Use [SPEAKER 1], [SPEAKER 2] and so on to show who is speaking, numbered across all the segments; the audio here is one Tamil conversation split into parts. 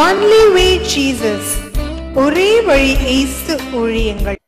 [SPEAKER 1] ஒன்லி வே ஜீசஸ் ஒரே வழி ஏசு ஊழியங்கள்.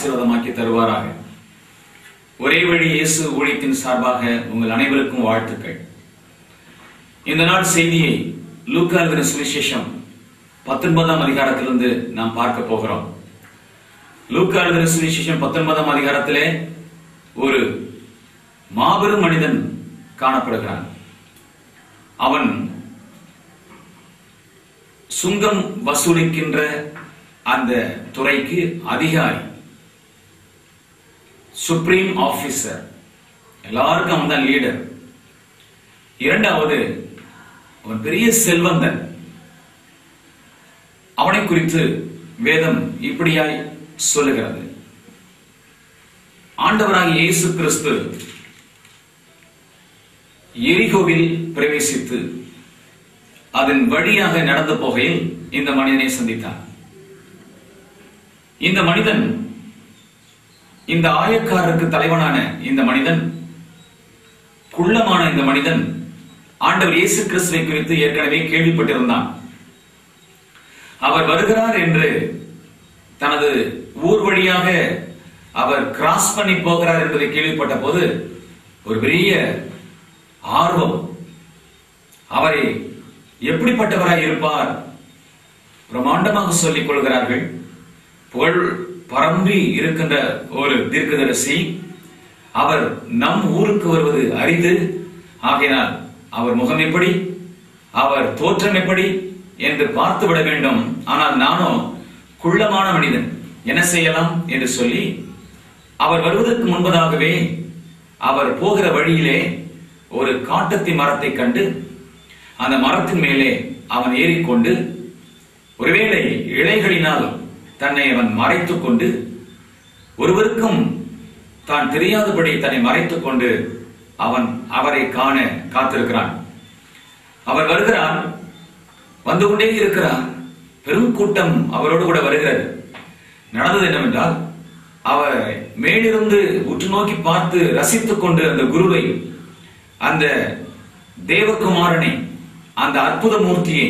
[SPEAKER 2] ஆசீர்வாதமாக்கி தருவாராக. ஒரே வழி இயேசு ஊழியத்தின் சார்பாக உங்கள் அனைவருக்கும் வாழ்த்துக்கள். இந்த நாள் செய்தியை லூக்கா சுவிசேஷம் பத்தொன்பதாம் அதிகாரத்திலிருந்து நாம் பார்க்க போகிறோம். லூக்கா சுவிசேஷம் பத்தொன்பதாம் அதிகாரத்திலே ஒரு மாபெரும் மனிதன் காணப்படுகிறான். அவன் சுங்கம் வசூலிக்கின்ற அந்த துறைக்கு அதிகாரி. சுப்ரீம் ஆபீசர் எல்லாருக்கும் அவன் தான் லீடர் இரண்டாவது அவன் பெரிய செல்வந்தன். அவனை குறித்து வேதம் இப்படியாய் சொல்லுகிறது. ஆண்டவராகிய இயேசு கிறிஸ்து எரிகோவில் பிரவேசித்து அதன் வழியாக நடந்து போகையில் இந்த மனிதனை சந்தித்தார் இந்த மனிதன் இந்த ஆயக்காரருக்கு தலைவனான இந்த மனிதன் குள்ளமான இந்த மனிதன் ஆண்டவர் இயேசு கிறிஸ்துவை குறித்து ஏற்கனவே கேள்விப்பட்டிருந்தான். அவர் வருகிறார் என்று தனது ஊர் வழியாக அவர் கிராஸ் பண்ணி போகிறார் என்பதை கேள்விப்பட்ட போது ஒரு பெரிய ஆர்வம் அவரை எப்படிப்பட்டவராய் இருப்பார் பிரமாண்டமாக சொல்லிக் கொள்கிறார்கள். புகழ் பரம்பி இருக்கின்ற ஒரு தீர்க்கதரிசி அவர் நம் ஊருக்கு வருவது அரிது. ஆகையினால் அவர் முகம் எப்படி அவர் தோற்றம் எப்படி என்று பார்த்து விட வேண்டும். ஆனால் நானும் குள்ளமான மனிதன் என்ன செய்யலாம் என்று சொல்லி அவர் வருவதற்கு முன்பதாகவே அவர் போகிற வழியிலே ஒரு காட்டத்தி மரத்தை கண்டு அந்த மரத்தின் மேலே அவன் ஏறிக்கொண்டு ஒருவேளை இலைகளினால் தன்னை அவன் மறைத்துக் கொண்டு ஒருவருக்கும் தான் தெரியாதபடி தன்னை மறைத்துக் கொண்டு அவன் அவரை காண காத்திருக்கிறான். அவர் வருகிறான் வந்து கொண்டே இருக்கிறான் பெரும் கூட்டம் அவரோடு கூட வருகிறது. நடந்தது என்னவென்றால் அவர் மேலிருந்து உற்று நோக்கி பார்த்து ரசித்துக் கொண்டு அந்த குருவை அந்த தேவகுமாரனை அந்த அற்புத மூர்த்தியை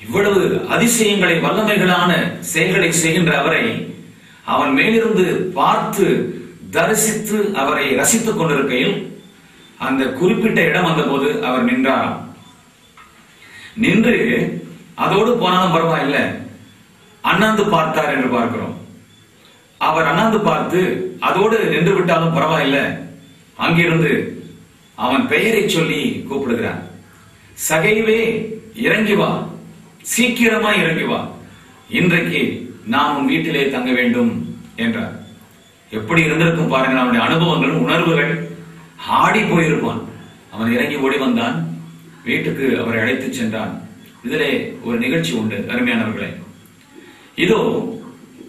[SPEAKER 2] இவ்வளவு அதிசயங்களை வல்லமைகளான செயல்களை செய்கின்ற அவரை அவன் மேலிருந்து பார்த்து தரிசித்து அவரை ரசித்துக் கொண்டிருக்கையில் அந்த குறிப்பிட்ட இடம் வந்தபோது அவர் நின்றாராம். நின்று அதோடு போனாலும் பரவாயில்லை அண்ணாந்து பார்த்தார் என்று பார்க்கிறோம். அவர் அண்ணாந்து பார்த்து அதோடு நின்று விட்டாலும் பரவாயில்லை அங்கிருந்து அவன் பெயரை சொல்லி கூப்பிடுகிறான் சகைவே இறங்கி வா சீக்கிரமா இறங்கி வா. இன்றைக்கு நான் உன் வீட்டிலே தங்க வேண்டும் என்றார். எப்படி இருந்திருக்கும் பாருங்க அவனுடைய அனுபவங்கள் உணர்வுகள். ஆடி போயிருப்பான். அவன் இறங்கி ஓடி வந்தான். வீட்டுக்கு அவரை அழைத்து சென்றான். இதிலே ஒரு நிகழ்ச்சி உண்டு அருமையானவர்களே. இதோ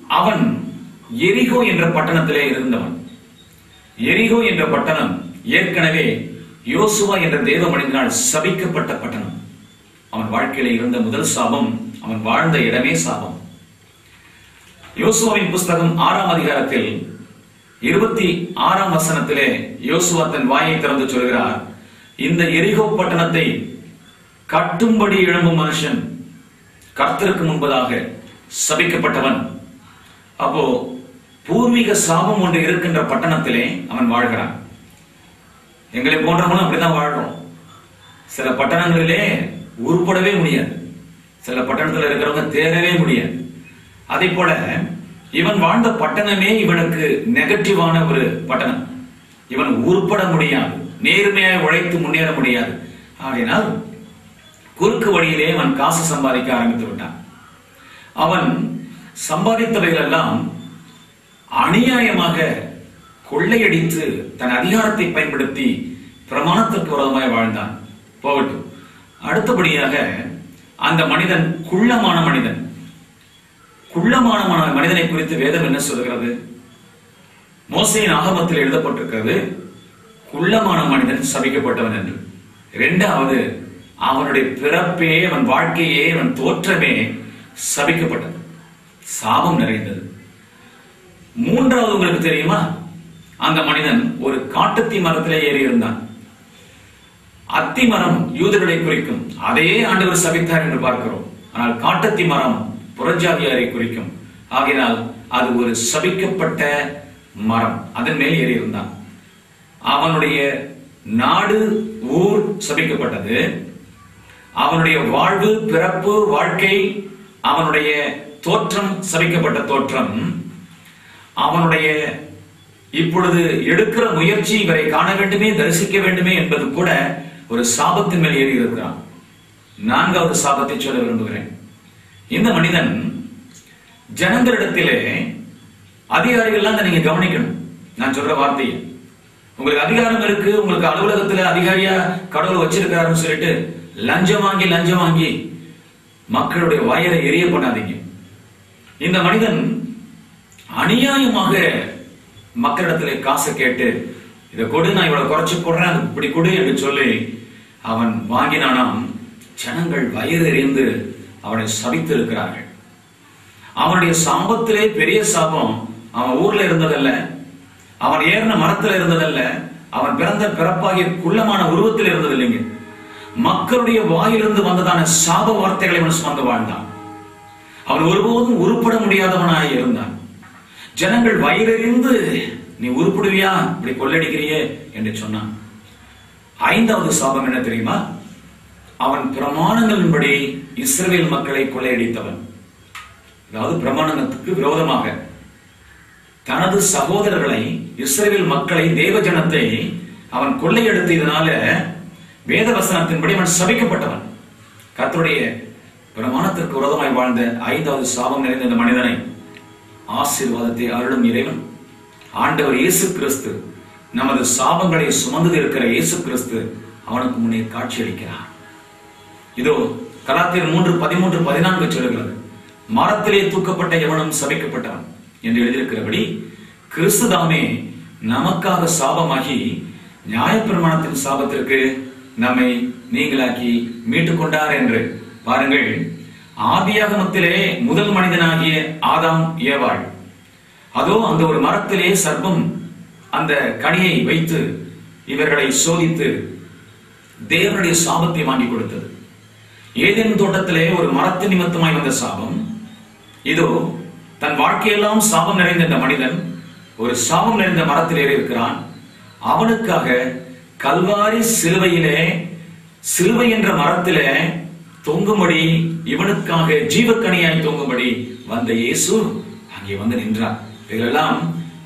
[SPEAKER 2] அவன் எரிகோ என்ற பட்டணத்திலே இருந்தவன். எரிகோ என்ற பட்டணம் ஏற்கனவே யோசுவா என்ற தேவ மனிதனால் சபிக்கப்பட்ட பட்டணம். அவன் வாழ்க்கையில இருந்த முதல் சாபம் அவன் வாழ்ந்த இடமே சாபம். யோசுவாவின் புஸ்தகம் ஆறாம் அதிகாரத்தில் இருபத்தி ஆறாம் வசனத்திலே யோசுவா தன் வாயை திறந்து சொல்கிறார் இந்த எரிகோ பட்டணத்தை கட்டும்படி எழும்பும் மனுஷன் கர்த்தருக்கு முன்பதாக சபிக்கப்பட்டவன். அப்போ பூர்வீக சாபம் ஒன்று இருக்கின்ற பட்டணத்திலே அவன் வாழ்கிறான். எங்களை போன்றவங்களும் அப்படிதான் வாழ்றோம். சில பட்டணங்களிலே உருப்படவே முடியாது. சில பட்டணத்தில் இருக்கிறவங்க தேரவே முடியாது. அதே போல இவன் வாழ்ந்த பட்டணமே இவனுக்கு நெகட்டிவான ஒரு பட்டணம். இவன் உருப்பட முடியாது. நேர்மையாய் உழைத்து முன்னேற முடியாது. ஆகையினால் குறுக்கு வழியிலே அவன் காசு சம்பாதிக்க ஆரம்பித்து விட்டான். அவன் சம்பாதித்தவைகள் எல்லாம் அநியாயமாக கொள்ளையடித்து தன் அதிகாரத்தை பயன்படுத்தி பிரமாணத்திற்கு விரோதமாய் வாழ்ந்தான். போகட்டும். அடுத்தபடியாக அந்த மனிதன் குள்ளமான மனிதன். குள்ளமான மனிதனை குறித்து வேதம் என்ன சொல்கிறது மோசையின் ஆகமத்தில் எழுதப்பட்டிருக்கிறது குள்ளமான மனிதன் சபிக்கப்பட்டவன் என்று. இரண்டாவது அவனுடைய பிறப்பே அவன் வாழ்க்கையே அவன் தோற்றமே சபிக்கப்பட்டது. சாபம் நிறைந்தது. மூன்றாவது உங்களுக்கு தெரியுமா? அந்த மனிதன் ஒரு காட்டுத்தி மரத்திலே ஏறி இருந்தான் அத்தி மரம் யூதர்களை குறிக்கும். அதையே ஆண்டவர் சபித்தார் என்று பார்க்கிறோம். ஆனால் காட்டத்தி மரம் புறஜாதியாரை குறிக்கும். ஆகையினால் அது ஒரு சபிக்கப்பட்ட மரம். அதன் மேல் ஏறி இருந்தான் அவனுடைய நாடு ஊர் சபிக்கப்பட்டது. அவனுடைய வாழ்வு பிறப்பு வாழ்க்கை அவனுடைய தோற்றம் சபிக்கப்பட்ட தோற்றம். அவனுடைய இப்பொழுது எடுக்கிற முயற்சி இவரை காண வேண்டுமே தரிசிக்க வேண்டுமே என்பது கூட ஒரு சாபத்தின் மேல் ஏறி இருக்கிறான். நான்காவது சாபத்தை சொல்ல விரும்புகிறேன். இந்த மனிதன் ஜனங்களிடத்திலே அதிகாரிகள்லாம் அதை நீங்க கவனிக்கணும். நான் சொல்ற வார்த்தையை. உங்களுக்கு அதிகாரம் இருக்கு உங்களுக்கு அலுவலகத்துல அதிகாரியா கடவுள் வச்சிருக்காருன்னு சொல்லிட்டு லஞ்சம் வாங்கி லஞ்சம் வாங்கி மக்களுடைய வயரை எரிய பண்ணாதீங்க. இந்த மனிதன் அநியாயமாக மக்களிடத்திலே காசை கேட்டு இதை கொடு நான் இவ்வளவு குறைச்சு போடுறேன் அது இப்படி கொடு என்று சொல்லி அவன் வாங்கினானாம் ஜனங்கள் வயிறு எறிந்து அவனை சபித்து இருக்கிறார்கள் அவனுடைய சாபத்திலே பெரிய சாபம் அவன் ஊர்ல இருந்ததல்ல. அவன் ஏறின மரத்துல இருந்ததல்ல. அவன் பிறந்த பிறப்பாகிய குள்ளமான உருவத்தில் இருந்ததில்லைங்க. மக்களுடைய வாயிலிருந்து வந்ததான சாப வார்த்தைகளை அவன் சுமந்து வாழ்ந்தான். அவன் ஒருபோதும் உருப்பட முடியாதவனாய் இருந்தான். ஜனங்கள் வயிறறிந்து நீ உருப்பிடுவியா? இப்படி கொள்ளடிக்கிறியே? என்று சொன்னான். ஐந்தாவது சாபம் என்ன தெரியுமா? அவன் பிரமாணங்களின்படி இஸ்ரேல் மக்களை கொள்ளையடித்தவன். அதாவது பிரமாணத்துக்கு விரோதமாக. தனது சகோதரர்களை இஸ்ரேல் மக்களை தேவ ஜனத்தை அவன் கொள்ளையெடுத்ததனால வேத வசனத்தின்படி அவன் சபிக்கப்பட்டவன். கத்தருடைய பிரமாணத்திற்கு விரோதமாய் வாழ்ந்த ஐந்தாவது சாபம் நிறைந்த இந்த மனிதனை ஆசீர்வாதத்தை அருளும் இறைவன். ஆண்டவர் இயேசு கிறிஸ்து. நமது சாபங்களை சுமந்து இருக்கிற இயேசு கிறிஸ்து அவனுக்கு முன்னே காட்சியளிக்கிறார். இதோ கலாத்தியர் மூன்று பதிமூன்று பதினான்கு சொல்லுகிறது. மரத்திலே தூக்கப்பட்ட எவனும் சபிக்கப்பட்டவன் என்று எழுதியிருக்கிறபடி கிறிஸ்து தாமே நமக்காக சாபமாகி நியாயப்பிரமாணத்தின் சாபத்திற்கு நம்மை நீங்களாக்கி மீட்டுக் கொண்டார் என்று. பாருங்கள் ஆதியாகமத்திலே முதல் மனிதனாகிய ஆதாம் ஏவாள். அதோ அந்த ஒரு மரத்திலே சர்ப்பம் அந்த கனியை வைத்து இவர்களை சோதித்து தேவனுடைய சாபத்தை வாங்கி கொடுத்தது. ஏதேன் தோட்டத்திலே ஒரு மரத்து நிமித்தமாய் வந்த சாபம். இதோ தன் வாழ்க்கையெல்லாம் சாபம் நிறைந்த இந்த மனிதன் ஒரு சாபம் நிறைந்த மரத்தில் ஏறி இருக்கிறான். அவனுக்காக கல்வாரி சிலுவையிலே சிலுவை என்ற மரத்திலே தொங்கும்படி இவனுக்காக ஜீவக்கனியாய் தொங்கும்படி வந்த இயேசு அங்கே வந்து நின்றார். இதெல்லாம்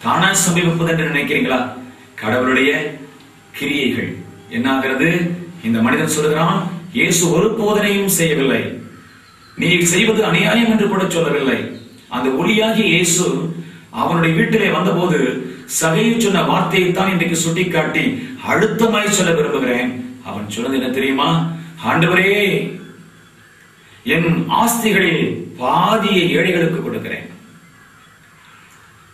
[SPEAKER 2] தானா சமீபிப்பது என்று நினைக்கிறீங்களா? கடவுளுடைய கிரியைகள். என்னாகிறது? இந்த மனிதன் சொல்கிறான் இயேசு ஒரு போதனையும் செய்யவில்லை. நீ செய்வது அநியாயம் என்று கூட சொல்லவில்லை. அந்த ஒளியாகி இயேசு அவனுடைய வீட்டிலே வந்தபோது சகையை சொன்ன வார்த்தையை தான் இன்றைக்கு சுட்டிக்காட்டி அழுத்தமாய் சொல்ல விரும்புகிறேன். அவன் சொன்னது என்ன தெரியுமா? ஆண்டவரே என் ஆஸ்திகளில் பாதியை ஏழைகளுக்கு கொடுக்கிறேன்.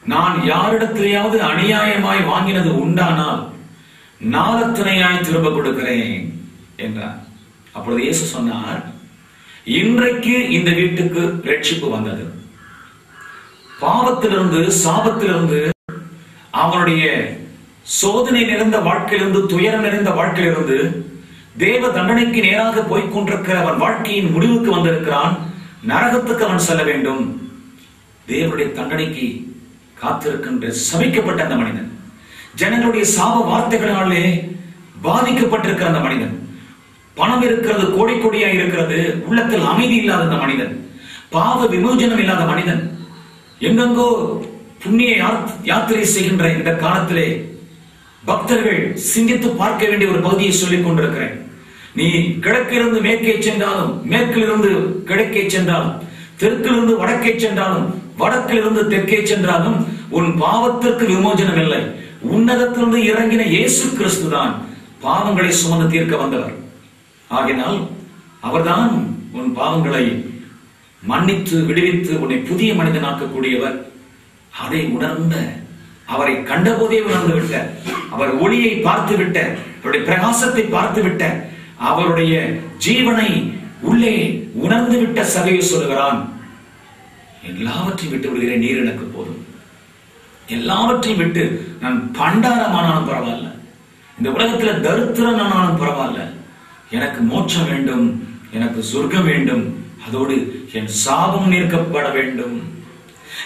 [SPEAKER 2] நான் யாரிடத்திலேயாவது அநியாயமாய் வாங்கினது உண்டானால் நாலத்தனையாய் திரும்ப கொடுக்கிறேன் என்றார். அப்பொழுது இயேசு சொன்னார் இன்றைக்கு இந்த வீட்டுக்கு ரட்சிப்பு வந்தது. பாவத்திலிருந்து சாபத்திலிருந்து அவனுடைய சோதனை நிறைந்த வாழ்க்கையிலிருந்து துயரம் நிறைந்த வாழ்க்கையிலிருந்து தேவ தண்டனைக்கு நேராக போய்க் கொண்டிருக்கிற அவன் வாழ்க்கையின் முடிவுக்கு வந்திருக்கிறான். நரகத்துக்கு அவன் செல்ல வேண்டும். தேவனுடைய தண்டனைக்கு காத்திருக்கின்ற சபிக்கப்பட்ட அந்த மனிதன். ஜனங்களுடைய சாப வார்த்தைகளாலே பாதிக்கப்பட்டிருக்கிற அந்த மனிதன். பணம் இருக்கிறது கோடி கோடியா இருக்கிறது உள்ளத்தில் அமைதி இல்லாத அந்த மனிதன். பாவ விமோஜனம் இல்லாத மனிதன். எங்கெங்கோ புண்ணிய யாத்- யாத்திரை செய்கின்ற இந்த காலத்திலே பக்தர்கள் சிந்தித்து பார்க்க வேண்டிய ஒரு பகுதியை சொல்லிக் கொண்டிருக்கிறேன். நீ கிழக்கிலிருந்து மேற்கே சென்றாலும் மேற்கிலிருந்து கிழக்கே சென்றாலும் தெற்கிலிருந்து வடக்கே சென்றாலும் வடக்கிலிருந்து தெற்கே சென்றாலும் உன் பாவத்திற்கு விமோசனம் இல்லை உன்னதத்திலிருந்து இறங்கின இயேசு கிறிஸ்து தான் பாவங்களை சுமந்து தீர்க்க வந்தவர். ஆகினால் அவர்தான் உன் பாவங்களை மன்னித்து விடுவித்து உன்னை புதிய மனிதனாக்கக்கூடியவர். அதை உணர்ந்த அவரை கண்டபோதே உணர்ந்து விட்ட அவர் ஒளியை பார்த்து விட்ட அவருடைய பிரகாசத்தை பார்த்து விட்ட அவருடைய ஜீவனை உள்ளே உணர்ந்து விட்ட சபையை சொல்கிறான் எல்லாவற்றையும் விட்டு விடுகிறேன் நீர் எனக்கு போதும். எல்லாவற்றையும் விட்டு நான் பண்டாரமானாலும் பரவாயில்ல. இந்த உலகத்துல தரித்திரனானாலும் பரவாயில்ல. எனக்கு மோட்சம் வேண்டும் எனக்கு சொர்க்கம் வேண்டும் அதோடு என் சாபம் நிற்கப்பட வேண்டும்.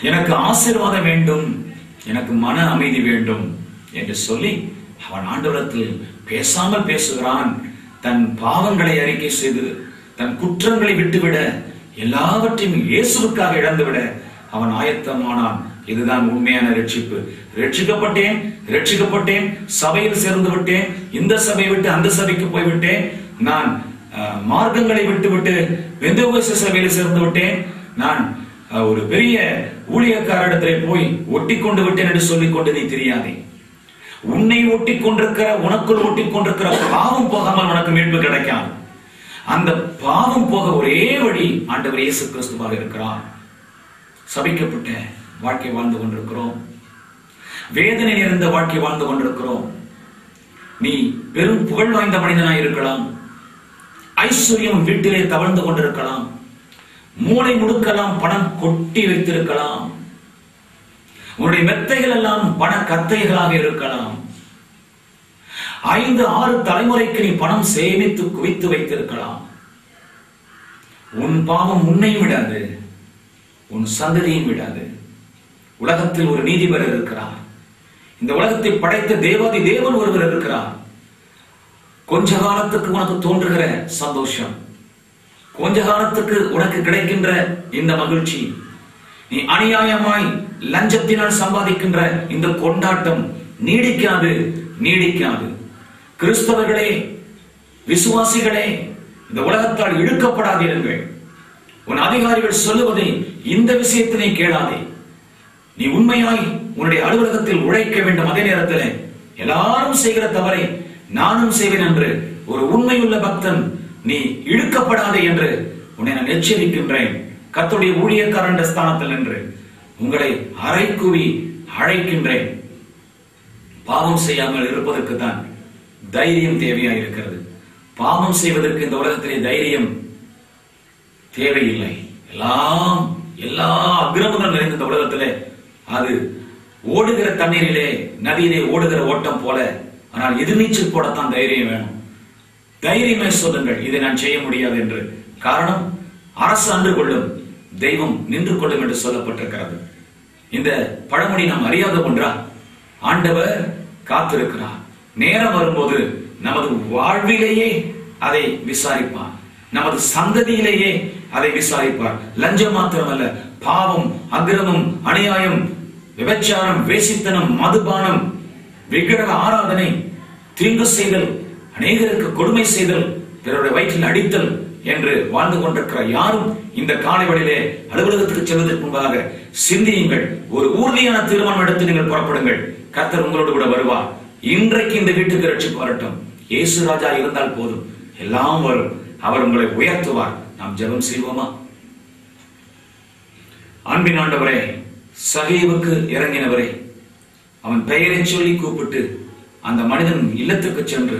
[SPEAKER 2] எனக்கு ஆசீர்வாதம் வேண்டும் எனக்கு மன அமைதி வேண்டும் என்று சொல்லி அவன் ஆண்டவரத்தில் பேசாமல் பேசுகிறான். தன் பாவங்களை அறிக்கை செய்து தன் குற்றங்களை விட்டுவிட எல்லாவற்றையும் இயேசுவுக்காக இழந்துவிட அவன் ஆயத்தமானான். இதுதான் உண்மையான ரட்சிப்பு ரட்சிக்கப்பட்டேன் ரட்சிக்கப்பட்டேன் சபையில் சேர்ந்து விட்டேன் இந்த சபையை விட்டு அந்த சபைக்கு போய்விட்டேன். நான் அஹ், மார்க்கங்களை விட்டுவிட்டு விட்டு சபையில் சேர்ந்து விட்டேன். நான் ஒரு பெரிய ஊழியக்காரிடத்திலே போய் ஒட்டி கொண்டு விட்டேன் என்று சொல்லிக் கொண்டு நீ தெரியாதே. உன்னை ஒட்டி கொண்டிருக்கிற உனக்குள் ஒட்டி கொண்டிருக்கிற பாவம் போகாமல் உனக்கு மீட்பு கிடைக்காது. அந்த பாவம் போக ஒரே வழி ஆண்டவர் இயேசு கிறிஸ்துவாக இருக்கிறார். சபிக்கப்பட்ட வாழ்க்கை வாழ்ந்து கொண்டிருக்கிறோம். வேதனை நிறைந்த வாழ்க்கை வாழ்ந்து கொண்டிருக்கிறோம். நீ பெரும் புகழ் வாய்ந்த மனிதனாய் இருக்கலாம். ஐஸ்வர்யம் வீட்டிலே தவழ்ந்து கொண்டிருக்கலாம். மூளை முடுக்கலாம் பணம் கொட்டி வைத்திருக்கலாம். உன்னுடைய மெத்தைகள் எல்லாம் பண கத்தைகளாக இருக்கலாம். ஐந்து ஆறு தலைமுறைக்கு நீ பணம் சேமித்து குவித்து வைத்திருக்கலாம். உன் பாவம் உன்னையும் விடாது உன் சந்ததியும் விடாது. உலகத்தில் ஒரு நீதிபர் இருக்கிறார். இந்த உலகத்தை படைத்த தேவாதி தேவன் ஒருவர் இருக்கிறார். கொஞ்ச காலத்துக்கு உனக்கு தோன்றுகிற சந்தோஷம் கொஞ்ச காலத்துக்கு உனக்கு கிடைக்கின்ற இந்த மகிழ்ச்சி நீ அநியாயமாய் லஞ்சத்தினால் சம்பாதிக்கின்ற இந்த கொண்டாட்டம் நீடிக்காது நீடிக்காது. கிறிஸ்தவர்களே விசுவாசிகளே இந்த உலகத்தால் இழுக்கப்படாதீர்கள். உன் அதிகாரிகள் சொல்லுவதை இந்த விஷயத்தினை கேளாதே. நீ உண்மையாய் உன்னுடைய அலுவலகத்தில் உழைக்க வேண்டும். அதே நேரத்தில் எல்லாரும் செய்கிற தவறை நானும் செய்வேன் என்று ஒரு உண்மையுள்ள பக்தன் நீ இழுக்கப்படாதே என்று உன்னை நான் எச்சரிக்கின்றேன். கத்துடைய ஊழியக்காரன் என்ற ஸ்தானத்தில் என்று உங்களை அரைக்குவி அழைக்கின்றேன். பாவம் செய்யாமல் இருப்பதற்கு தான் தைரியம் தேவையா இருக்கிறது? பாவம் செய்வதற்கு இந்த உலகத்திலே தைரியம் தேவையில்லை. எல்லாம் எல்லா அக்கிரமங்கள் நிறைந்த இந்த உலகத்திலே அது ஓடுகிற தண்ணீரிலே நதியிலே ஓடுகிற ஓட்டம் போல. ஆனால் எதிர்நீச்சல் போடத்தான் தைரியம் வேணும். தைரியமே சொல்லுங்கள் இதை நான் செய்ய முடியாது என்று. காரணம் அரசு அன்று கொள்ளும் தெய்வம் நின்று கொள்ளும் என்று சொல்லப்பட்டிருக்கிறது. இந்த பழமொழி நாம் அறியாத ஒன்றா? ஆண்டவர் காத்திருக்கிறார். நேரம் வரும்போது நமது வாழ்விலேயே அதை விசாரிப்பார். நமது சந்ததியிலேயே அதை விசாரிப்பார். லஞ்சம் மாத்திரமல்ல பாவம் அக்கிரமம் அநியாயம் விபச்சாரம் வேசித்தனம் மதுபானம் விக்கிரக ஆராதனை தீங்கு செய்தல் அநேகருக்கு கொடுமை செய்தல் பிறருடைய வயிற்றில் அடித்தல் என்று வாழ்ந்து கொண்டிருக்கிற யாரும் இந்த காலை வழியிலே அலுவலகத்துக்கு செல்வதற்கு முன்பாக சிந்தியுங்கள். ஒரு ஊர்தியான தீர்மானம் எடுத்து நீங்கள் புறப்படுங்கள். கர்த்தர் உங்களோடு கூட வருவார். இன்றைக்கு இந்த வீட்டுக்கு ரட்சிப்பு வரட்டும். இயேசு ராஜா இருந்தால் போதும். எல்லாம் வரும். அவர் உங்களை உயர்த்துவார். நாம் ஜெபம் செய்வோமா? அன்பின் ஆண்டவரே சகைவுக்கு இறங்கினவரே அவன் பெயரை சொல்லி கூப்பிட்டு அந்த மனிதன் இல்லத்துக்கு சென்று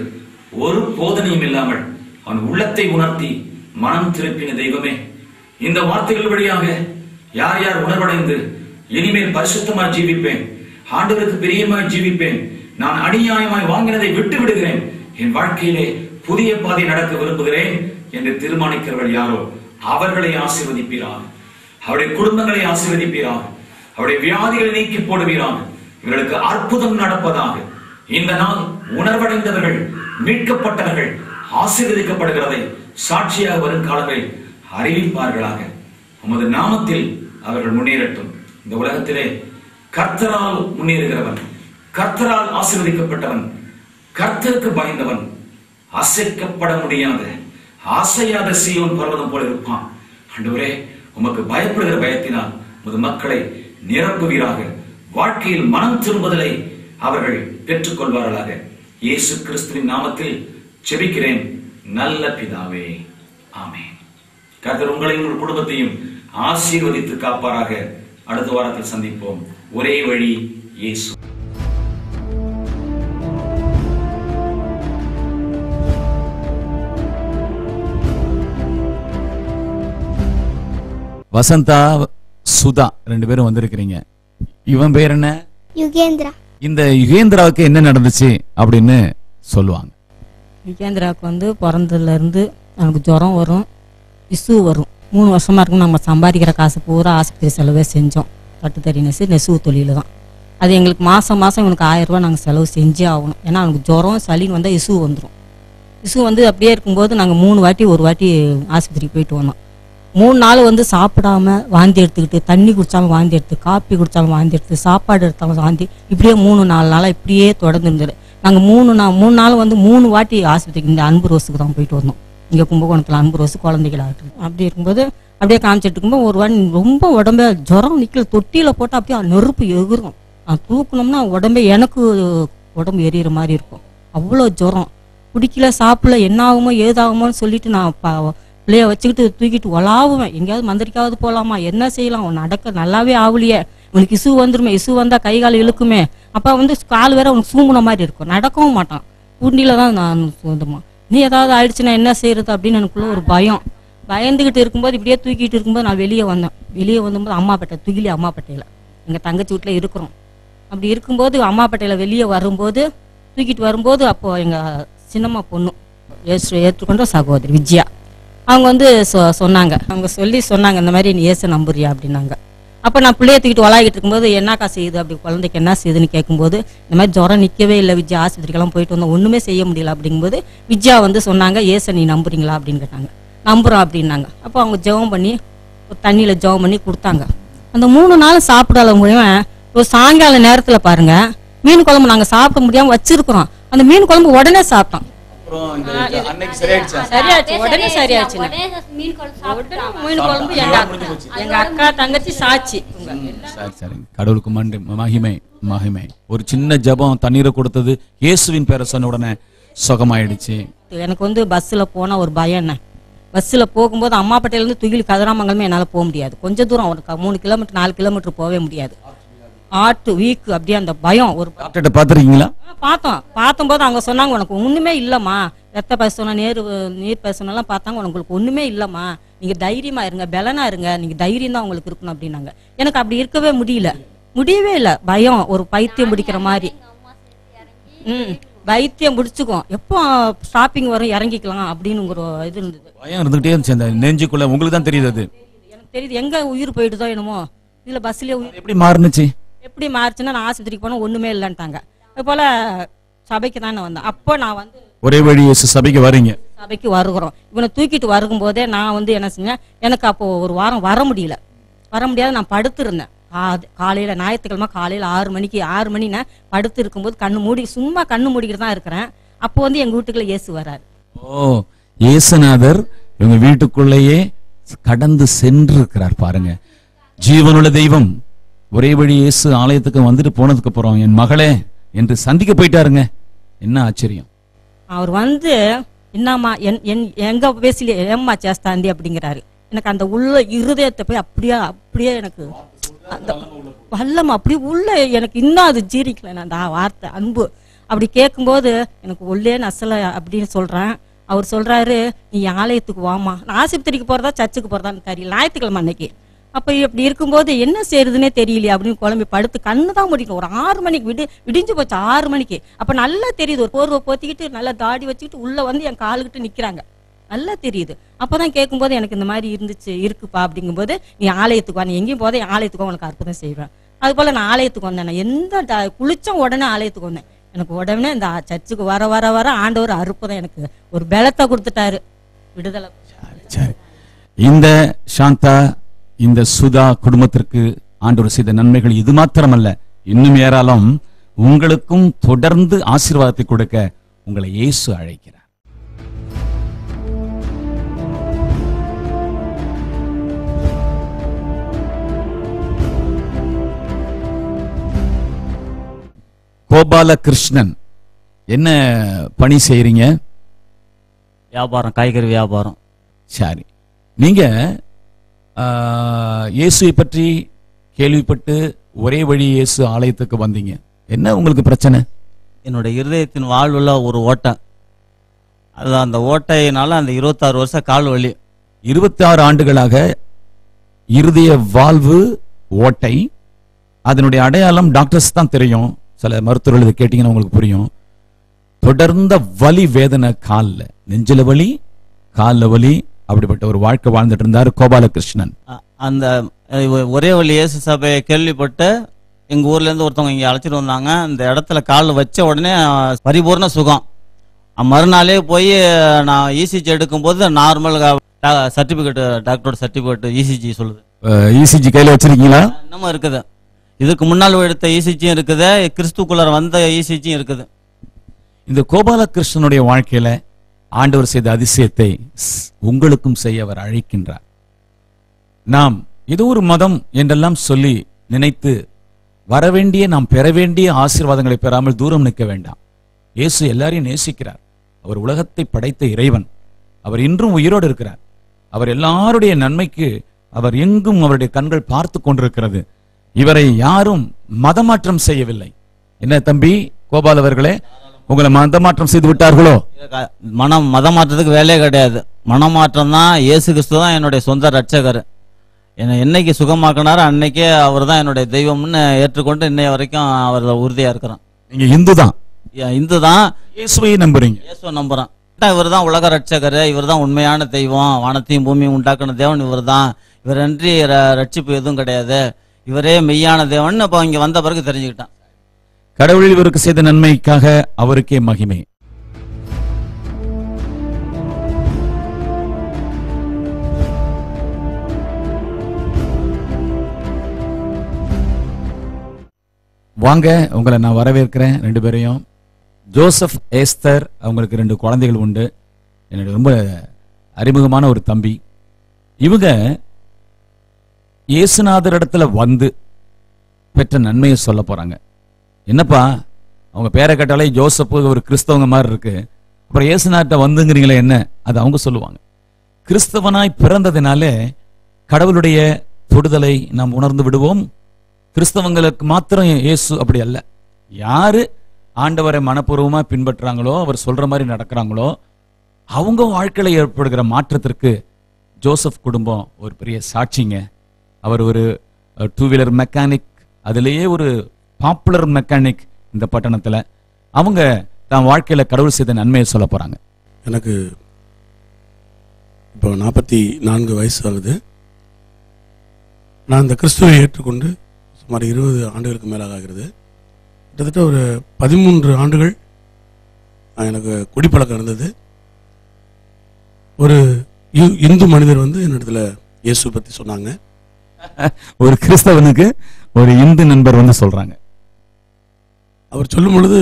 [SPEAKER 2] ஒரு போதனையும் இல்லாமல் அவன் உள்ளத்தை உணர்த்தி மனம் திருப்பின தெய்வமே இந்த வார்த்தைகள் வழியாக யார் யார் உணர்வடைந்து இனிமேல் பரிசுத்தமா ஜீவிப்பேன் ஆண்டவருக்கு பிரியமாய் ஜீவிப்பேன் நான் அநியாயமாய் வாங்கினதை விட்டு விடுகிறேன். என் வாழ்க்கையிலே புதிய பாதை நடக்க விரும்புகிறேன் என்று தீர்மானிக்கிறவர்கள் யாரோ அவர்களை ஆசீர்வதிப்பீராக அவருடைய குடும்பங்களை ஆசீர்வதிப்பீராக அவருடைய வியாதிகளை நீக்கி போடுவீரார் இவர்களுக்கு அற்புதம் நடப்பதாக. இந்த நாள் உணர்வடைந்தவர்கள் மீட்கப்பட்டவர்கள் ஆசீர்வதிக்கப்படுகிறதை சாட்சியாக வரும் காலங்களில் அறிவிப்பார்களாக. உமது நாமத்தில் அவர்கள் முன்னேறட்டும். இந்த உலகத்திலே கர்த்தரால் முன்னேறுகிறவன். கர்த்தரால் ஆசீர்வதிக்கப்பட்டவன் கர்த்தருக்கு பயந்தவன் அசைக்கப்பட முடியாத ஆசையாத சீவன் பர்வதம் போல இருப்பான். ஆண்டவரே உமக்கு பயப்படுகிற பயத்தினால் உமது மக்களை நிரப்புவீராக வாழ்க்கையில் மனம் திரும்புதலை அவர்கள் பெற்றுக்கொள்வார்களாக. இயேசு கிறிஸ்துவின் நாமத்தில் செபிக்கிறேன். நல்ல பிதாவே. ஆமே கர்த்தர் உங்களையும் உங்கள் குடும்பத்தையும் ஆசீர்வதித்து காப்பாராக. அடுத்த வாரத்தில் சந்திப்போம். ஒரே வழி இயேசு.
[SPEAKER 3] வசந்தா சுதா ரெண்டு பேரும் வந்திருக்கிறீங்க. இவன் பேர் என்ன?
[SPEAKER 4] யுகேந்திரா.
[SPEAKER 3] இந்த யுகேந்திராவுக்கு என்ன நடந்துச்சு அப்படின்னு சொல்லுவாங்க.
[SPEAKER 5] விகேந்திராவுக்கு வந்து பிறந்ததுல இருந்து எனக்கு ஜுரம் வரும் இசு வரும். மூணு வருஷமா இருக்கும் நம்ம சம்பாதிக்கிற காசு பூரா ஆஸ்பத்திரி செலவே செஞ்சோம். கட்டுத்தறி நெசு நெசவு தொழில் தான் அது எங்களுக்கு மாதம் மாதம் இவனுக்கு ஆயிரம் ரூபாய் நாங்கள் செலவு செஞ்சே ஆகணும். ஏன்னா அவனுக்கு ஜுரம் சளின்னு வந்தால் இசு வந்துடும் இசு வந்து அப்படியே இருக்கும்போது நாங்கள் மூணு வாட்டி ஒரு வாட்டி ஆஸ்பத்திரிக்கு போயிட்டு வந்தோம். மூணு நாள் வந்து சாப்பிடாம வாந்தி எடுத்துக்கிட்டு தண்ணி குடிச்சாலும் வாந்தி எடுத்து காப்பி குடிச்சாலும் வாந்தி எடுத்து சாப்பாடு எடுத்தாலும் வாந்தி இப்படியே மூணு நாலு நாளாக இப்படியே தொடர்ந்து இருந்தது. நாங்கள் மூணு நாள் மூணு நாள் வந்து மூணு வாட்டி ஆஸ்பத்திரிக்கு இந்த அன்பு ரோஸுக்கு தான் போயிட்டு வந்தோம். இங்கே கும்பகோணத்தில் அன்பு ரோஸு குழந்தைகளாகட்டும் அப்படி இருக்கும்போது அப்படியே காமிச்சிட்டு இருக்கும்போது ஒரு வாட்டி ரொம்ப உடம்பே ஜுரம் நிற்கல தொட்டியில் போட்டால் அப்படியே நெருப்பு எகிரும். நான் தூக்கணும்னா உடம்பே எனக்கு உடம்பு எரியிற மாதிரி இருக்கும். அவ்வளோ ஜுரம். குடிக்கல சாப்பிடல என்ன ஆகுமோ ஏதாகுமோன்னு சொல்லிட்டு நான் பிள்ளைய வச்சுக்கிட்டு தூக்கிட்டு உலாவுவேன் எங்கேயாவது மந்திரிக்காவது போகலாமா என்ன செய்யலாம்? உன் நடக்க நல்லாவே ஆகலையே உனக்கு இசு வந்துருமே. இசு வந்தால் கை கால் இழுக்குமே. அப்போ வந்து கால் வேற உனக்கு சூங்குன மாதிரி இருக்கும். நடக்கவும் மாட்டான். குண்டியில் தான் நான் சொந்தமா நீ ஏதாவது ஆயிடுச்சுன்னா என்ன செய்யறது அப்படின்னு எனக்குள்ள ஒரு பயம். பயந்துக்கிட்டு இருக்கும்போது இப்படியே தூக்கிட்டு இருக்கும்போது நான் வெளியே வந்தேன். வெளியே வந்தபோது அம்மாப்பேட்டை துகிலி அம்மாப்பேட்டையில் எங்கள் தங்கச்சி வீட்டில் இருக்கிறோம். அப்படி இருக்கும்போது அம்மாப்பேட்டையில் வெளியே வரும்போது தூக்கிட்டு வரும்போது அப்போது எங்கள் சின்னம்மா பொண்ணு ஏற்று ஏற்றுக்கொண்ட சகோதரி விஜயா. அவங்க வந்து சொ சொன்னாங்க. அவங்க சொல்லி சொன்னாங்க இந்த மாதிரி நீ ஏசு நம்புறியா அப்படின்னாங்க. அப்போ நான் பிள்ளைய தூக்கிட்டு வளாகிட்டு இருக்கும்போது என்னக்கா செய்யுது? அப்படி குழந்தைக்கு என்ன செய்யுதுன்னு கேட்கும்போது இந்த மாதிரி ஜுரம் நிற்கவே இல்லை விஜயா. ஆஸ்பத்திரிக்கெல்லாம் போயிட்டு வந்தோம். ஒன்றுமே செய்ய முடியல. அப்படிங்கும்போது விஜயா வந்து சொன்னாங்க ஏச நீ நம்புறீங்களா? அப்படின்னு கேட்டாங்க. நம்புறோம் அப்படின்னாங்க. அப்போ அவங்க ஜெபம் பண்ணி ஒரு தண்ணியில் ஜெபம் பண்ணி கொடுத்தாங்க. அந்த மூணு நாள் சாப்பிடாத மூலியமாக ஒரு சாயங்கால நேரத்தில் பாருங்கள் மீன் குழம்பு நாங்கள் சாப்பிட முடியாமல் வச்சுருக்குறோம். அந்த மீன் குழம்பு உடனே சாப்பிட்டோம்.
[SPEAKER 3] அன்னைக்கு
[SPEAKER 5] சரியாச்சு. உடனே சரியாச்சு
[SPEAKER 4] உடனே மீன் குழம்பு சாப்பிட்டான்
[SPEAKER 5] மீன் குழம்பு எங்க அக்கா தங்கச்சி சாட்சி
[SPEAKER 3] சரி சரி. கடவுளுக்கு மண்டு மகிமை மகிமை. ஒரு சின்ன ஜெபம் தண்ணீரை கொடுத்தது இயேசுவின் பேரை சொன்ன உடனே சுகமாயிடுச்சு.
[SPEAKER 5] எனக்கு வந்து பஸ்ஸில் போனால் ஒரு பயம் என்ன பஸ்ஸில் போகும்போது அம்மாப்பேட்டையிலேருந்து துகில் கதிராமங்கலமே என்னால் போக முடியாது. கொஞ்சம் தூரம் ஒரு மூணு கிலோமீட்டர் நாலு கிலோமீட்டர் போகவே முடியாது. ஆட்டு வீக்கு அப்படியே அந்த பயம் ஒரு
[SPEAKER 3] டாக்டர்கிட்ட பார்த்துருக்கீங்களா?
[SPEAKER 5] பார்த்தோம். பார்த்தம்போது அவங்க சொன்னாங்க உனக்கு ஒண்ணுமே இல்லம்மா. ரத்த பரிசோதனை நேரு நீர் பரிசோதனைலாம் பார்த்தாங்க உங்களுக்கு ஒண்ணுமே இல்லம்மா. நீங்க தைரியமா இருங்க பலனா இருங்க. நீங்க தைரியம் தான் உங்களுக்கு இருக்கணும் அப்படின்னாங்க. எனக்கு அப்படி இருக்கவே முடியல. முடியவே இல்லை. பயம் ஒரு பைத்தியம் பிடிக்கிற மாதிரி. ம். பைத்தியம் பிடிச்சுக்கும். எப்போ ஷாப்பிங் வரும் இறங்கிக்கலாம் அப்படின்னு ஒரு இது இருந்தது.
[SPEAKER 3] பயம் இருந்துகிட்டே இருந்துச்சு அந்த நெஞ்சுக்குள்ள. உங்களுக்கு தான் தெரியுது அது.
[SPEAKER 5] எனக்கு தெரியுது எங்க உயிர் போயிடுதோ என்னமோ. இதுல பஸ்லயே
[SPEAKER 3] எப்படி மாறுனுச்சு?
[SPEAKER 5] எப்படி மாறுச்சுன்னா நான் ஆஸ்பத்திரிக்கு போனா ஒண்ணுமே இல்லைன்ட்டாங்க. அது போல சபைக்கு தான் வந்தேன். அப்போ நான் வந்து
[SPEAKER 3] ஒரே வழி சபைக்கு வரீங்க.
[SPEAKER 5] சபைக்கு வருகிறோம். இவனை தூக்கிட்டு வரும்போதே நான் வந்து என்ன செஞ்சேன் எனக்கு அப்போ ஒரு வாரம் வர முடியல. வர முடியாது நான் படுத்திருந்தேன். கா- காலையில ஞாயிற்றுக்கிழமை காலையில ஆறு மணிக்கு ஆறு மணி நான் படுத்து இருக்கும்போது கண்ணு மூடி சும்மா கண்ணு மூடிக்கிட்டு தான் இருக்கிறேன். அப்போ வந்து எங்க வீட்டுக்குள்ள இயேசு வராரு.
[SPEAKER 3] ஓ இயேசுநாதர் இவங்க வீட்டுக்குள்ளேயே கடந்து சென்று இருக்கிறார் பாருங்க. ஜீவனுள்ள தெய்வம். ஒரே வழி இயேசு ஆலயத்துக்கு வந்துட்டு போனதுக்கு அப்புறம் என் மகளே என்று சந்திக்க போயிட்டாருங்க. என்ன ஆச்சரியம்.
[SPEAKER 5] அவர் வந்து என்னம்மா என் என் எங்க பேசில ஏம்மா சேஸ்தாண்டி? அப்படிங்கிறாரு. எனக்கு அந்த உள்ள இருதயத்தை போய் அப்படியே அப்படியே எனக்கு அந்த வல்லம் அப்படி உள்ள எனக்கு இன்னும் அது ஜீரிக்கல. நான் அந்த வார்த்தை அன்பு அப்படி கேட்கும்போது எனக்கு உள்ளே நசல அப்படின்னு சொல்றேன். அவர் சொல்றாரு நீ ஆலயத்துக்கு வாமா நான் ஆஸ்பத்திரிக்கு போறதா சர்ச்சுக்கு போறதான்னு தெரியல. ஞாயிற்றுக்கிழமை அன்னைக்கு. அப்ப இப்படி இருக்கும்போது என்ன செய்யறதுனே தெரியலையே அப்படின்னு குழம்பி படுத்து கண்ணு தான் முடிக்கணும். ஒரு ஆறு மணிக்கு விடு விடிஞ்சு போச்சு ஆறு மணிக்கு. அப்ப நல்லா தெரியுது. ஒரு போர்வை போத்திக்கிட்டு நல்லா தாடி வச்சுக்கிட்டு உள்ள வந்து என் காலுக்கிட்டு நிக்கிறாங்க. நல்லா தெரியுது. அப்போதான் கேட்கும்போது எனக்கு இந்த மாதிரி இருந்துச்சு இருக்குப்பா அப்படிங்கும்போது நீ ஆலயத்துக்கு வா. நீ எங்கேயும் போதே என் ஆலயத்துக்கு உனக்கு அற்புதம் செய்வேன். அது போல நான் ஆலயத்துக்கு வந்தேன். நான் எந்த குளிச்சம் உடனே ஆலயத்துக்கு வந்தேன். எனக்கு உடனே இந்த சர்ச்சுக்கு வர வர வர ஆண்டவர் அற்புதம் எனக்கு ஒரு பலத்தை கொடுத்துட்டாரு. விடுதலை.
[SPEAKER 3] இந்த சாந்தா இந்த சுதா குடும்பத்திற்கு ஆண்டவர் செய்த நன்மைகள் இது மாத்திரமல்ல. இன்னும் ஏறாலும் உங்களுக்கும் தொடர்ந்து ஆசீர்வாதத்தை கொடுக்க உங்களை இயேசு அழைக்கிறார்.
[SPEAKER 2] கோபாலகிருஷ்ணன் என்ன பணி செய்யறீங்க
[SPEAKER 6] வியாபாரம் காய்கறி வியாபாரம்.
[SPEAKER 2] சரி. நீங்க இயேசுவை பற்றி கேள்விப்பட்டு ஒரே வழி இயேசு ஆலயத்துக்கு வந்தீங்க. என்ன உங்களுக்கு பிரச்சனை?
[SPEAKER 6] என்னுடைய இருதயத்தின் வாழ்வுல ஒரு ஓட்டை. அது அந்த ஓட்டையினால அந்த இருபத்தாறு வருஷம் கால் வலி.
[SPEAKER 2] இருபத்தி ஆறு ஆண்டுகளாக இருதய வாழ்வு ஓட்டை. அதனுடைய அடையாளம் டாக்டர்ஸ் தான் தெரியும். சில மருத்துவர்கள் இதை கேட்டீங்கன்னா உங்களுக்கு புரியும். தொடர்ந்த வலி வேதனை கால்ல. நெஞ்சில வலி கால்ல வலி அப்படிப்பட்ட ஒரு வாழ்க்கை வாழ்ந்துட்டு இருந்தார் கோபாலகிருஷ்ணன்.
[SPEAKER 6] அந்த ஒரே வழி இயேசு சபையை கேள்விப்பட்டு எங்க ஊர்ல இருந்து ஒருத்தவங்க இங்க அழைச்சிட்டு வந்தாங்க. அந்த இடத்துல கால் வச்ச உடனே பரிபூர்ண சுகம். மறுநாளே போய் நான் இசிஜி எடுக்கும்போது நார்மல் சர்டிபிகேட் டாக்டரோட சர்டிபிகேட் இசிஜி சொல்லுது.
[SPEAKER 2] இசிஜி கையில வச்சிருக்கீங்களா?
[SPEAKER 6] இன்னமும் இருக்குது. இதுக்கு முன்னால் எடுத்த இசிஜியும் இருக்குது. கிறிஸ்துக்குள்ளார வந்த இசிஜியும் இருக்குது.
[SPEAKER 2] இந்த கோபாலகிருஷ்ணனுடைய வாழ்க்கையில ஆண்டவர் செய்த அதிசயத்தை உங்களுக்கும் செய்ய அவர் அழைக்கின்றார். நாம் ஏதோ ஒரு மதம் என்றெல்லாம் சொல்லி நினைத்து வரவேண்டிய நாம் பெற வேண்டிய ஆசீர்வாதங்களை பெறாமல் தூரம் நிற்க வேண்டாம். இயேசு எல்லாரையும் நேசிக்கிறார். அவர் உலகத்தை படைத்த இறைவன். அவர் இன்றும் உயிரோடு இருக்கிறார். அவர் எல்லாருடைய நன்மைக்கு அவர் எங்கும் அவருடைய கண்கள் பார்த்து கொண்டிருக்கிறது. இவரை யாரும் மதமாற்றம் செய்யவில்லை. என்ன தம்பி கோபால் அவர்களே? உங்களை மதமாற்றம் செய்து விட்டார்களோ?
[SPEAKER 6] மனம் மதம் மாற்றத்துக்கு வேலையே கிடையாது. மனம் மாற்றம் தான் இயேசு கிறிஸ்து தான் என்னுடைய சொந்த ரட்சகர் என்னை என்னைக்கு சுகமாக்கினாரோ அன்னைக்கே அவர் தான் என்னுடைய தெய்வம்னு ஏற்றுக்கொண்டு இன்னைய வரைக்கும் அவர் உறுதியா இருக்கிறான்
[SPEAKER 2] நீங்க இந்து தான்.
[SPEAKER 6] இந்து தான்.
[SPEAKER 2] இயேசுவை நம்புறீங்க.
[SPEAKER 6] இயேசுவை நம்புறான். இவர் தான் உலக ரட்சகர் இவர் தான் உண்மையான தெய்வம் வானத்தையும் பூமியும் உண்டாக்குன தேவன் இவர் தான். இவரன்றி ரட்சிப்பு எதுவும் கிடையாது. இவரே மெய்யான தேவன். இப்போ இங்க வந்த பிறகு தெரிஞ்சுக்கிட்டான்.
[SPEAKER 2] கடவுளில் இவருக்கு செய்த நன்மைக்காக அவருக்கே மகிமை. வாங்க உங்களை நான் வரவேற்கிறேன் ரெண்டு பேரையும். ஜோசப் ஏஸ்தர் அவங்களுக்கு ரெண்டு குழந்தைகள் உண்டு. என்னுடைய ரொம்ப அறிமுகமான ஒரு தம்பி. இவங்க இயேசுநாதர் இடத்துல வந்து பெற்ற நன்மையை சொல்ல போறாங்க. என்னப்பா? அவங்க பேரை கேட்டாலே ஜோசப்பு ஒரு கிறிஸ்தவங்க மாதிரி இருக்கு. அப்புறம் இயேசுநாட்ட வந்துங்கிறீங்களே என்ன? அது அவங்க சொல்லுவாங்க. கிறிஸ்தவனாய் பிறந்ததினாலே கடவுளுடைய தொடுதலை நாம் உணர்ந்து விடுவோம். கிறிஸ்தவங்களுக்கு மாத்திரம் இயேசு அப்படி அல்ல. யாரு ஆண்டவரை மனப்பூர்வமாக பின்பற்றுறாங்களோ அவர் சொல்ற மாதிரி நடக்கிறாங்களோ அவங்க வாழ்க்கையில் ஏற்படுகிற மாற்றத்திற்கு ஜோசப் குடும்பம் ஒரு பெரிய சாட்சிங்க. அவர் ஒரு டூ வீலர் மெக்கானிக் அதுலேயே ஒரு பாப்புலர் மெக்கானிக் இந்த பட்டணத்துல அவங்க தான் வாழ்க்கையில கடவுள் செய்த நன்மையை சொல்ல போறாங்க.
[SPEAKER 7] எனக்கு இப்போ நாற்பத்தி நான்கு வயசு ஆகுது. நான் இந்த கிறிஸ்துவை ஏற்றுக்கொண்டு சுமார் இருபது ஆண்டுகளுக்கு மேலாக ஆகிறது. கிட்டத்தட்ட ஒரு பதிமூன்று ஆண்டுகள் எனக்கு குடிப்பழக்கம் இருந்தது. ஒரு இந்து மனிதர் வந்து என்னிடத்துல இயேசு பற்றி சொன்னாங்க.
[SPEAKER 2] ஒரு கிறிஸ்தவனுக்கு ஒரு இந்து நண்பர் வந்து சொல்றாங்க.
[SPEAKER 7] அவர் சொல்லும் பொழுது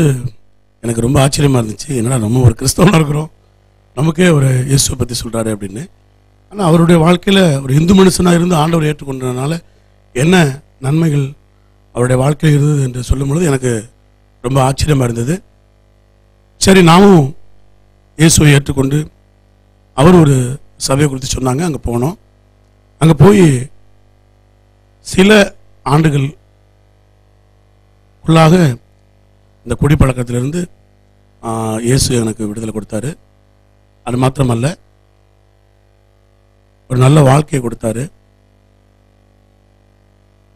[SPEAKER 7] எனக்கு ரொம்ப ஆச்சரியமாக இருந்துச்சு என்னடா நம்ம ஒரு கிறிஸ்தவனாக இருக்கிறோம்? நமக்கே ஒரு இயேசுவை பற்றி சொல்கிறாரு அப்படின்னு. ஆனால் அவருடைய வாழ்க்கையில் ஒரு இந்து மனுஷனாக இருந்து ஆண்டவர் ஏற்றுக்கொண்டதுனால என்ன நன்மைகள் அவருடைய வாழ்க்கையில் இருந்தது என்று சொல்லும் பொழுது எனக்கு ரொம்ப ஆச்சரியமாக இருந்தது. சரி நாமும் இயேசுவை ஏற்றுக்கொண்டு அவர் ஒரு சபையை குறித்து சொன்னாங்க அங்கே போனோம். அங்கே போய் சில ஆண்டுகள் உள்ளாக இந்த குடிப்பழக்கத்திலிருந்து இயேசு எனக்கு விடுதலை கொடுத்தாரு. அது மாத்திரமல்ல ஒரு நல்ல வாழ்க்கையை கொடுத்தாரு.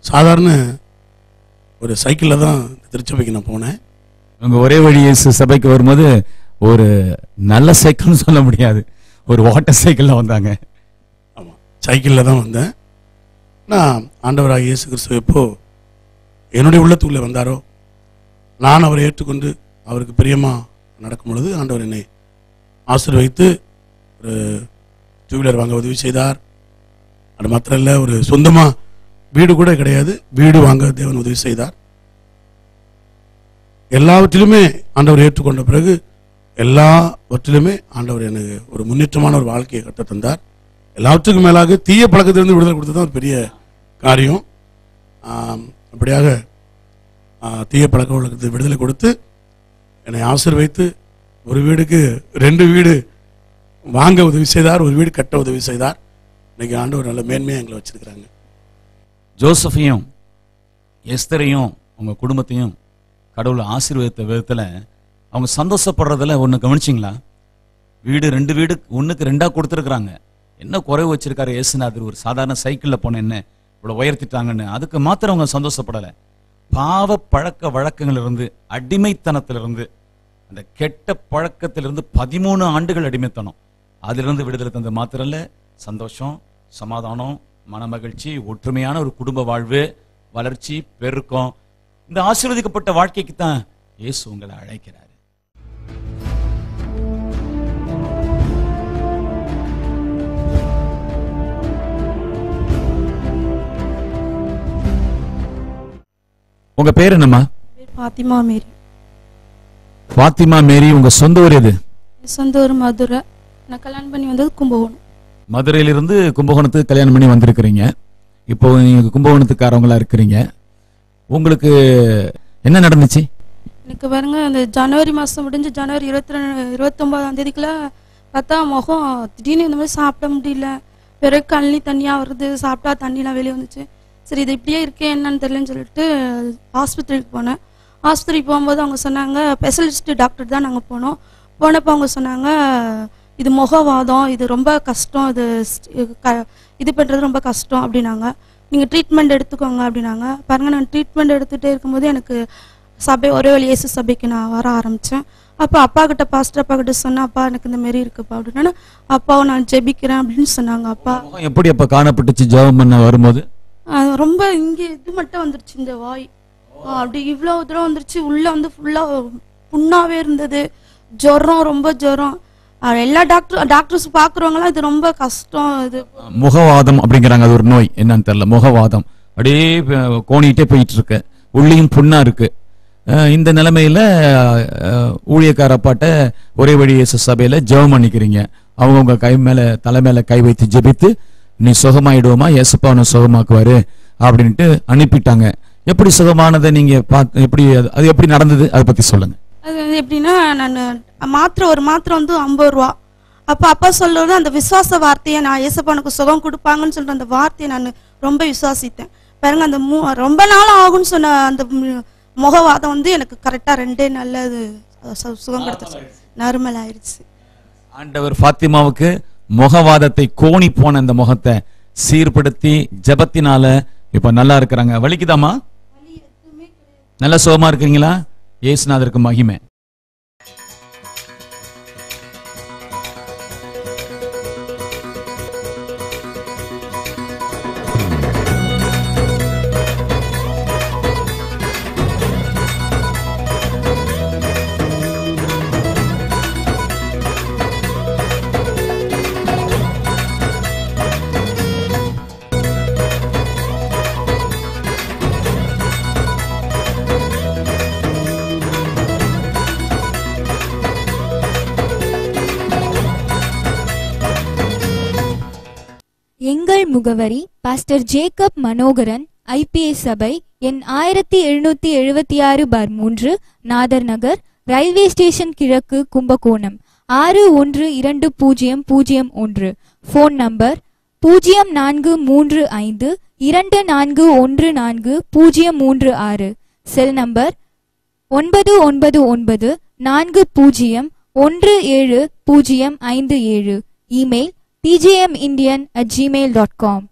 [SPEAKER 7] சாதாரண ஒரு சைக்கிளில் தான் திருச்சபைக்கு நான் போனேன்.
[SPEAKER 2] உங்க ஒரே வழி இயேசு சபைக்கு வரும்போது ஒரு நல்ல சைக்கிள்னு சொல்ல முடியாது. ஒரு வாட்டர் சைக்கிள்ல வந்தாங்க.
[SPEAKER 7] ஆமாம் சைக்கிளில் தான் வந்தேன். நான் ஆண்டவராக இயேசு கிறிஸ்துவ எப்போ என்னுடைய உள்ளத்துக்குள்ளே வந்தாரோ நான் அவரை ஏற்றுக்கொண்டு அவருக்கு பிரியமாக நடக்கும் பொழுது ஆண்டவர் என்னை ஆசீர்வதித்து ஒரு டூ வீலர் வாங்க உதவி செய்தார். அது மாத்திரம் இல்லை ஒரு சொந்தமாக வீடு கூட கிடையாது. வீடு வாங்க தேவன் உதவி செய்தார். எல்லாவற்றிலுமே ஆண்டவர் ஏற்றுக்கொண்ட பிறகு எல்லாவற்றிலுமே ஆண்டவர் எனக்கு ஒரு முன்னேற்றமான ஒரு வாழ்க்கையை கட்ட தந்தார். எல்லாவற்றுக்கும் மேலாக தீய பழக்கத்திலிருந்து விடுதலை கொடுத்தது தான் ஒரு பெரிய காரியம். அப்படியாக தீய பழக்க வழக்கத்தை விடுதலை கொடுத்து என்னை ஆசிர்வைத்து ஒரு வீடுக்கு ரெண்டு வீடு வாங்க உதவி செய்தார் ஒரு வீடு கட்ட உதவி செய்தார். இன்னைக்கு ஒரு நல்ல மேன்மையாக எங்களை வச்சிருக்கிறாங்க.
[SPEAKER 2] ஜோசஃபையும் எஸ்தரையும் அவங்க குடும்பத்தையும் கடவுள் ஆசீர்வதித்த விதத்தில் அவங்க சந்தோஷப்படுறதில் ஒன்று கவனிச்சிங்களா? வீடு ரெண்டு வீடு ஒன்றுக்கு ரெண்டாக கொடுத்துருக்குறாங்க. என்ன குறைவு வச்சிருக்காரு ஏசுநாதர்? ஒரு சாதாரண சைக்கிளில் போன என்ன இவ்வளோ உயர்த்திட்டாங்கன்னு. அதுக்கு மாத்திரம் அவங்க சந்தோஷப்படலை. பாவ பழக்க வழக்கங்களிலிருந்து அடிமைத்தனத்திலிருந்து அந்த கெட்ட பழக்கத்திலிருந்து பதிமூணு ஆண்டுகள் அடிமைத்தனம். அதிலிருந்து விடுதலை தந்த மாத்திரம் சந்தோஷம் சமாதானம் மனமகிழ்ச்சி ஒற்றுமையான ஒரு குடும்ப வாழ்வு வளர்ச்சி பெருக்கம். இந்த ஆசீர்வதிக்கப்பட்ட வாழ்க்கைக்கு தான் இயேசு உங்களை அழைக்கிறார். உங்க பேர் என்னம்மா?
[SPEAKER 8] பாத்திமா மேரி.
[SPEAKER 2] பாத்திமா மேரி உங்க சொந்த ஊர் எது?
[SPEAKER 8] சொந்த ஊர் மதுரை. நான் கல்யாணம் பண்ணி வந்தது கும்பகோணம்.
[SPEAKER 2] மதுரையிலிருந்து கும்பகோணத்துக்கு கல்யாணம் பண்ணி வந்திருக்கிறீங்க. இப்போ நீங்க கும்பகோணத்துக்காரவங்களா இருக்கிறீங்க. உங்களுக்கு என்ன நடந்துச்சு?
[SPEAKER 8] எனக்கு பாருங்க அந்த ஜனவரி மாதம் முடிஞ்சு ஜனவரி இருபத்தி ரெண்டு இருபத்தொம்போதாம் தேதிக்குள்ள பார்த்தா முகம் திடீர்னு இந்த மாதிரி சாப்பிட முடியல. பிறகு கண்ணி தண்ணியாக வருது சாப்பிட்டா தண்ணிலாம் வெளியே வந்துச்சு. சரி இது இப்படியே இருக்கே என்னன்னு தெரியலன்னு சொல்லிட்டு ஆஸ்பத்திரிக்கு போனேன். ஆஸ்பத்திரிக்கு போகும்போது அவங்க சொன்னாங்க ஸ்பெஷலிஸ்ட் டாக்டர் தான் நாங்கள் போனோம். போனப்போ அவங்க சொன்னாங்க இது முகவாதம் இது ரொம்ப கஷ்டம் இது க- இது பண்ணுறது ரொம்ப கஷ்டம் அப்படின்னாங்க. நீங்கள் ட்ரீட்மெண்ட் எடுத்துக்கோங்க அப்படின்னாங்க. பாருங்க நான் ட்ரீட்மெண்ட் எடுத்துகிட்டே இருக்கும்போது எனக்கு சபை ஒரே வழி இயேசு சபைக்கு நான் வர ஆரம்பித்தேன் அப்போ அப்பா கிட்ட பாஸ்டர் அப்பா கிட்ட சொன்னேன் அப்பா எனக்கு இந்த மாரி இருக்குப்பா அப்படின்னா அப்பாவை நான் ஜெபிக்கிறேன் அப்படின்னு சொன்னாங்க அப்பா.
[SPEAKER 2] எப்படி அப்போ காணப்பட்டுச்சு ஜெபம் பண்ண வரும்போது?
[SPEAKER 8] ரொம்ப இங்கே இது மட்டும் வந்துருச்சு இந்த வாய். அப்படி இவ்வளோ தூரம் வந்துருச்சு. உள்ள வந்து ஃபுல்லாக புண்ணாகவே இருந்தது. ஜுரம் ரொம்ப ஜுரம். எல்லா டாக்டர் டாக்டர்ஸ் பார்க்குறவங்களாம் இது ரொம்ப கஷ்டம் இது.
[SPEAKER 2] முகவாதம் அப்படிங்கிறாங்க. அது ஒரு நோய். என்னன்னு தெரியல. முகவாதம். அப்படியே கோணிகிட்டே போயிட்டு இருக்கு உள்ளியும் புண்ணா இருக்கு. இந்த நிலைமையில ஊழியக்கார அப்பாட்ட ஒரே வழி இயேசு சபையில ஜெபம் பண்ணிக்கிறீங்க. அவங்க கை மேல தலை மேல கை வைத்து ஜெபித்து நீ சுகமாயிடுவோமா? இயேசுப்பா உன்னை சுகமாக்குவாரு அப்படின்ட்டு அனுப்பிட்டாங்க. எப்படி சுகமானதை நீங்க பார்த்து எப்படி அது- எப்படி நடந்தது? அதை பத்தி சொல்லுங்க.
[SPEAKER 8] அது வந்து எப்படின்னா நான் மாத்திரை ஒரு மாத்திரை வந்து ஐம்பது ரூபா. அப்போ அப்பா சொல்றது அந்த விசுவாச வார்த்தையை நான் ஏசப்பானுக்கு சுகம் கொடுப்பாங்கன்னு சொல்ற அந்த வார்த்தையை நான் ரொம்ப விசுவாசித்தேன். பாருங்க அந்த மூ ரொம்ப நாள் ஆகும்னு சொன்ன அந்த முகவாதம் வந்து எனக்கு கரெக்டாக ரெண்டே நாள்ல அது சு- சுகம் கொடுத்துருச்சு நார்மல் ஆயிடுச்சு.
[SPEAKER 2] ஆண்டவர் ஃபாத்திமாவுக்கு முகவாதத்தை கோணி போன அந்த முகத்தை சீர்படுத்தி ஜெபத்தினால இப்ப நல்லா இருக்கிறாங்க. வலிக்குதாமா நல்லா சுகமா இருக்கிறீங்களா? ஏசுநாதருக்கு மகிமை.
[SPEAKER 9] முகவரி பாஸ்டர் ஜேக்கப் மனோகரன் ஐபிஎஸ் சபை எண் ஆயிரத்தி எழுநூத்தி எழுபத்தி ஆறு பார் மூன்று நாதர் நகர் ரயில்வே ஸ்டேஷன் கிழக்கு கும்பகோணம் ஆறு ஒன்று இரண்டு பூஜ்ஜியம் பூஜ்ஜியம் ஒன்று. ஃபோன் நம்பர் பூஜ்ஜியம் நான்கு மூன்று ஐந்து இரண்டு நான்கு ஒன்று நான்கு பூஜ்ஜியம் மூன்று ஆறு. செல் நம்பர் ஒன்பது ஒன்பது ஒன்பது நான்கு பூஜ்ஜியம் ஒன்று ஏழு பூஜ்ஜியம் ஐந்து ஏழு. Email tjmindian at gmail.com